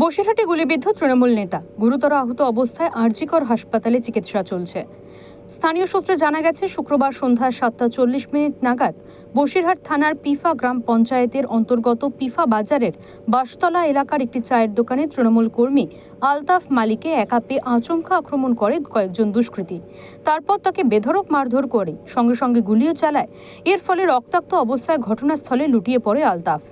বসিরহাটে গুলিবিদ্ধ তৃণমূল নেতা। গুরুতর আহত অবস্থায় আরজিকর হাসপাতালে চিকিৎসা চলছে। স্থানীয় সূত্রে জানা গেছে, শুক্রবার সন্ধ্যা সাতটা চল্লিশ মিনিট নাগাদ বসিরহাট থানার পিফা গ্রাম পঞ্চায়েতের অন্তর্গত পিফা বাজারের বাসতলা এলাকার একটি চায়ের দোকানে তৃণমূল কর্মী আলতাফ মালিকে একা পেয়ে আচমকা আক্রমণ করে কয়েকজন দুষ্কৃতী। তারপর তাকে বেধড়ক মারধর করে সঙ্গে সঙ্গে গুলিও চালায়। এর ফলে রক্তাক্ত অবস্থায় ঘটনাস্থলে লুটিয়ে পড়ে আলতাফ।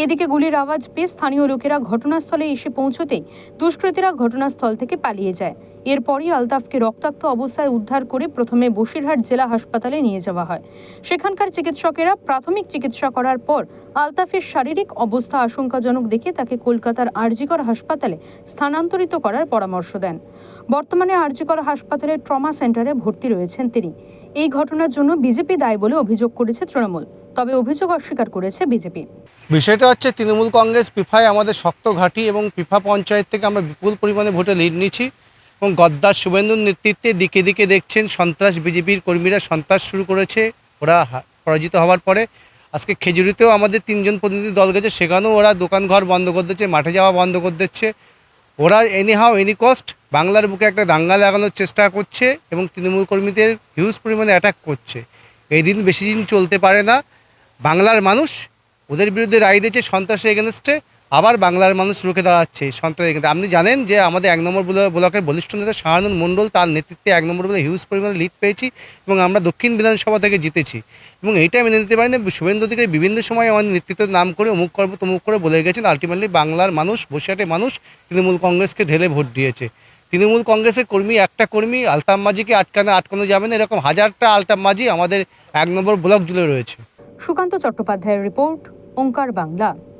এদিকে গুলির আওয়াজ পেয়ে স্থানীয় লোকেরা ঘটনাস্থলে এসে পৌঁছতেই দুষ্কৃতীরা ঘটনাস্থল থেকে পালিয়ে যায়। এরপরই আলতাফকে রক্তাক্ত অবস্থায় উদ্ধার করে প্রথমে বসিরহাট জেলা হাসপাতালে নিয়ে যাওয়া হয়। সেখানকার চিকিৎসকেরা প্রাথমিক চিকিৎসা করার পর আলতাফের শারীরিক অবস্থা আশঙ্কাজনক দেখে তাকে কলকাতার আরজিকর হাসপাতালে স্থানান্তরিত করার পরামর্শ দেন। বর্তমানে আরজিকর হাসপাতালের ট্রমা সেন্টারে ভর্তি রয়েছেন তিনি। এই ঘটনার জন্য বিজেপি দায় বলে অভিযোগ করেছে তৃণমূল। তবে অভিযোগ অস্বীকার করেছে বিজেপি। বিষয়টা হচ্ছে, তৃণমূল কংগ্রেস পিফায় আমাদের শক্ত ঘাঁটি এবং পিফা পঞ্চায়েত থেকে আমরা বিপুল পরিমাণে ভোটে লিড নিচ্ছি এবং গদ্দার শুভেন্দুর নেতৃত্বে দিকে দিকে দেখছেন সন্ত্রাস বিজেপির কর্মীরা সন্ত্রাস শুরু করেছে, ওরা পরাজিত হওয়ার পরে। আজকে খেজুরিতেও আমাদের তিনজন প্রতিনিধি দল গেছে, সেখানেও ওরা দোকানঘর বন্ধ করে দিচ্ছে, মাঠে যাওয়া বন্ধ করে দিচ্ছে। ওরা এনি হাও এনি কস্ট বাংলার বুকে একটা দাঙ্গা লাগানোর চেষ্টা করছে এবং তৃণমূল কর্মীদের হিউজ পরিমাণে অ্যাটাক করছে। এই দিন বেশি দিন চলতে পারে না। বাংলার মানুষ ওদের বিরুদ্ধে রায় দিয়েছে সন্ত্রাসের এগেনস্টে, আবার বাংলার মানুষ রুখে দাঁড়াচ্ছে এই সন্ত্রাস এগেনস্টে। আপনি জানেন যে আমাদের এক নম্বর ব্লক- ব্লকের বলিষ্ঠ নেতা শাহানুর মণ্ডল তার নেতৃত্বে এক নম্বর ব্লকে হিউজ পরিমাণে লিড পেয়েছি এবং আমরা দক্ষিণ বিধানসভা থেকে জিতেছি। এবং এইটা মেনে নিতে পারি না শুভেন্দু অধিকারী বিভিন্ন সময় আমাদের নেতৃত্বের নাম করে অমুক করব তমুক করে বলে গেছেন আলটিমেটলি বাংলার মানুষ, বসিরহাটের মানুষ তৃণমূল কংগ্রেসকে ঢেলে ভোট দিয়েছে। তৃণমূল কংগ্রেসের কর্মী একটা কর্মী আলতাম মাঝিকে আটকানো আটকানো যাবে না, এরকম হাজারটা আলতাম মাঝি আমাদের এক নম্বর ব্লক জুড়ে রয়েছে। সুকান্ত চট্টোপাধ্যায়ের রিপোর্ট ওঙ্কার বাংলা।